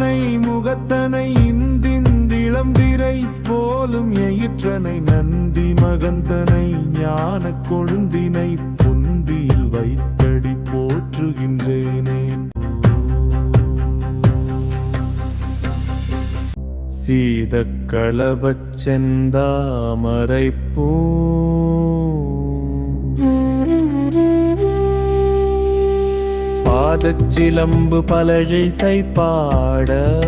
முகத்தனை இந்திந்திளம்பிரை போலும் எயிற்றனை நந்தி மகந்தனை ஞான கொழுந்தினை புந்தியில் வைத்தடி போற்றுகின்றேனே. சீதக்களபச் செந்தாமரை பூ பாதச்சிலம்பு பலழிசை பாட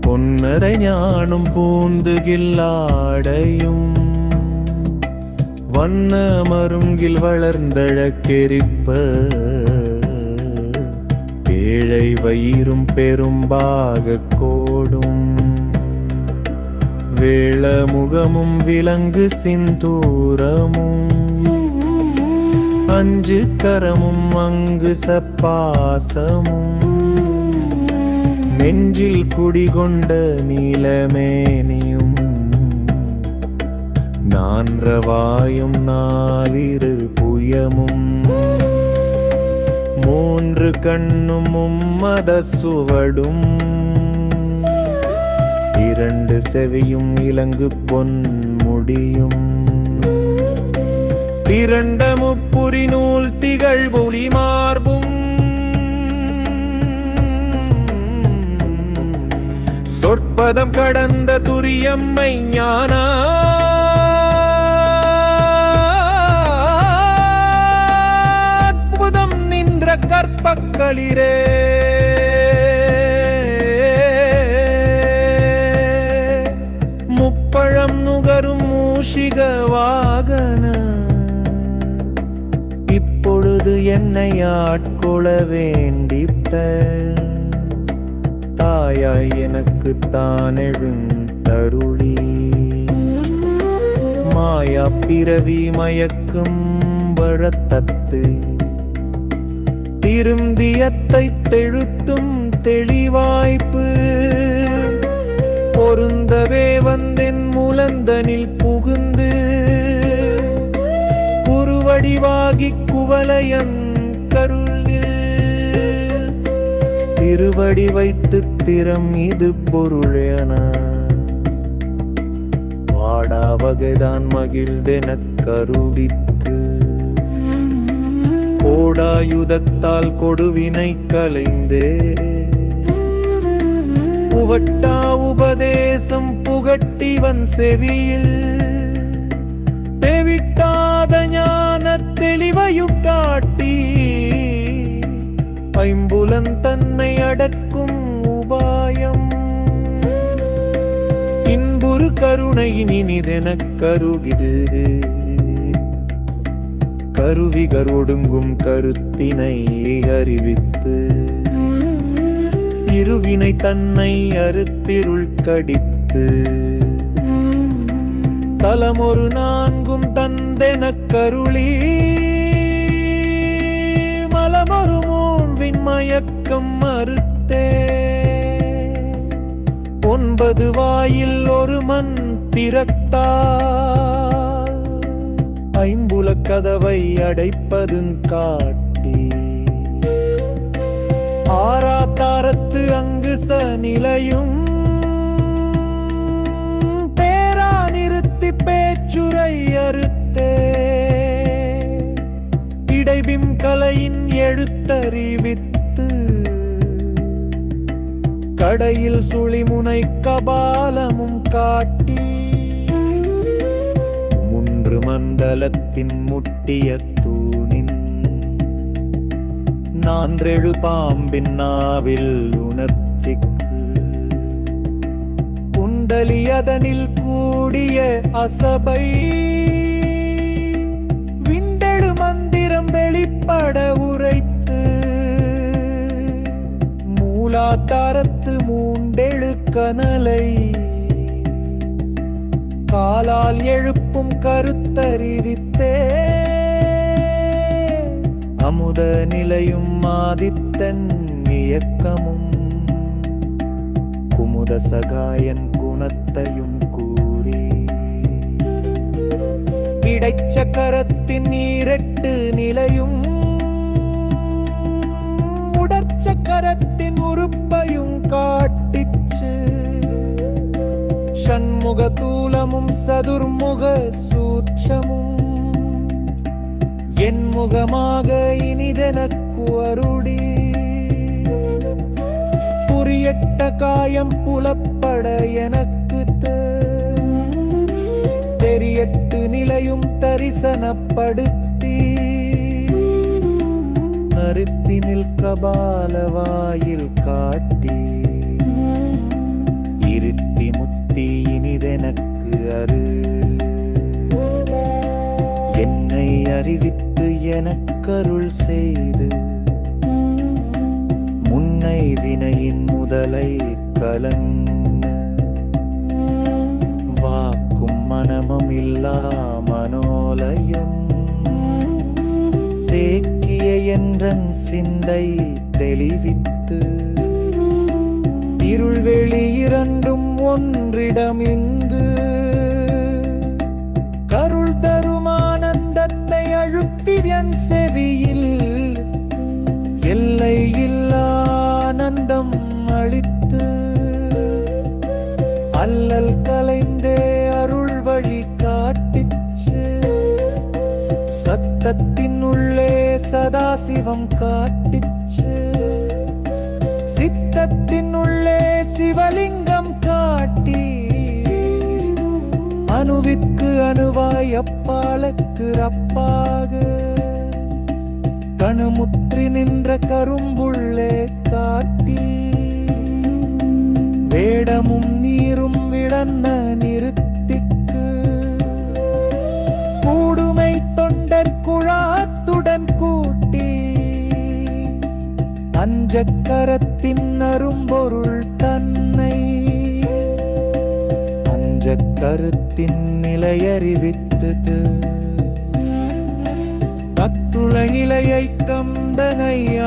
பொன்னரை ஞானும் பூந்துகில்லாடையும் வண்ண மருங்கில் வளர்ந்தழக்கெரிப்ப. ஏழை வயிறும் பெரும்பாக கோடும். வேளமுகமும் விலங்கு சிந்தூரமும். அஞ்சு கரமும் அங்கு சப்பாசமும். நெஞ்சில் குடிகொண்ட நீலமேனியும் நான்றவாயும் நாலிரு புயமும். மூன்று கண்ணும் மும்மத சுவடும். இரண்டு செவியும் இலங்கு பொன் முடியும் திரண்ட முப்புரி நூல் திகழ் ஒளி மார்பும் சொற்பதம் கடந்த துரியம்மை ஞான அற்புதம் நின்ற கற்பக்களிரே முப்பழம் நுகரும் மூஷிக வாகன என்னை ஆட்கொள்ள வேண்டித்த தாயாய் எனக்கு தான் எழுந்தருளி. மாயா பிறவி மயக்கும் வழத்தத்து திருந்தியத்தை தெழுத்தும் தெளிவாய்ப்பு. பொருந்தவே வந்தென் முலந்தனில் புகுந்து குருவடிவாகி குவலயன் கருளில். திருவடி வைத்து திறம் இது பொருளேன. வாடா வகைதான் மகிழ்ந்தென கருடித்து கோடாயுதத்தால் கொடுவினை கலைந்தே. புகட்டா உபதேசம் புகட்டிவன் செவியில். தெவிட்டாத ஞான தெளிவையும் காட்டி ஐம்புலன் தன்னை அடக்கும் உபாயம். இன்புறு கருணை இனிதெனக் கருகிடு கருவிகர் ஒடுங்கும் கருத்தினை அறிவித்து இருவினை தன்னை அறுத்திருள் கடித்து தலமொரு நான்கும் தந்தென கருளி. மலமொரு மூன்பின் மயக்கம் மறுத்தே. ஒன்பது வாயில் ஒரு மண் திறத்தால். ஐம்புல கதவை அடைப்பதும் காட்டி. ஆராத்தாரத்து அங்கு ச நிலையும். நெஞ்சுரை அறுத்தே. இடைபிம் கலையின் எழுத்தறிவித்து. கடையில் சுழிமுனை கபாலமும் காட்டி. முன்று மண்டலத்தின் முட்டிய தூணின். நான்றெழு பாம்பின் நாவில் உணர்த்திக்கு குண்டலி அதனில் கூடிய அசபை. விண்டெழு மந்திரம் வெளிப்பட உரைத்து. மூலாதாரத்து மூண்டெழு கனலை. காலால் எழுப்பும் கருத்தறிவித்தே. அமுத நிலையும் ஆதித்தன் இயக்கமும். குமுத சகாயன் குணத்தையும் கூறி. இடைச்சக்கரத்தின் நீரெட்டு நிலையும் உடற்சக்கரத்தின் உறுப்பையும் காட்டிச்சு ஷண்முக தூலமும் சதுர்முக சூட்சமும் என் முகமாக இனிதெனக்கு அருடி காயம் புலப்பட எனக்கு தெரியட்டு நிலையும் தரிசனப்படுத்தி. கருத்தினில் கபாலவாயில் காட்டி. இருத்தி முத்தி இனிதெனக்கு அரு. என்னை அறிவித்து எனக்கருள் செய்து. வினை வினையின் முதலை கலங்க வாக்கும் மனமும் இல்லா மனோலயம். தேக்கிய என்றன் சிந்தை தெளிவித்து இருள் வெளி இரண்டும் ஒன்றிடமிந்து. கருள் தருமானந்தத்தை அழுத்தியன் செவியில் எல்லையில் ஆனந்தம் அளித்து அல்லல் கலைந்தே அருள் வழி காட்டிச்சு. சத்தத்தின் உள்ளே சதாசிவம் காட்டிச்சு. சித்தத்தின் உள்ளே சிவலிங்கம் காட்டி. அணுவிற்கு அணுவாய் அப்பாளுக்கு ரப்பாக. கணுமுற்றி நின்ற கரும்புள்ளே காட்டி வேடமும் நீரும் விளந்த நிறுத்திக்கு. கூடுமை தொண்டர் குழாத்துடன் கூட்டி அஞ்சக்கரத்தின் அரும்பொருள் தன்னை. அஞ்சக்கருத்தின் நிலையறிவித்தது. கத்துள இலையை கந்தனை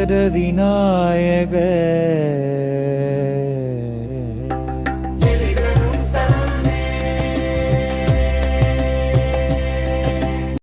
ஆண்ட இத்தர விநாயக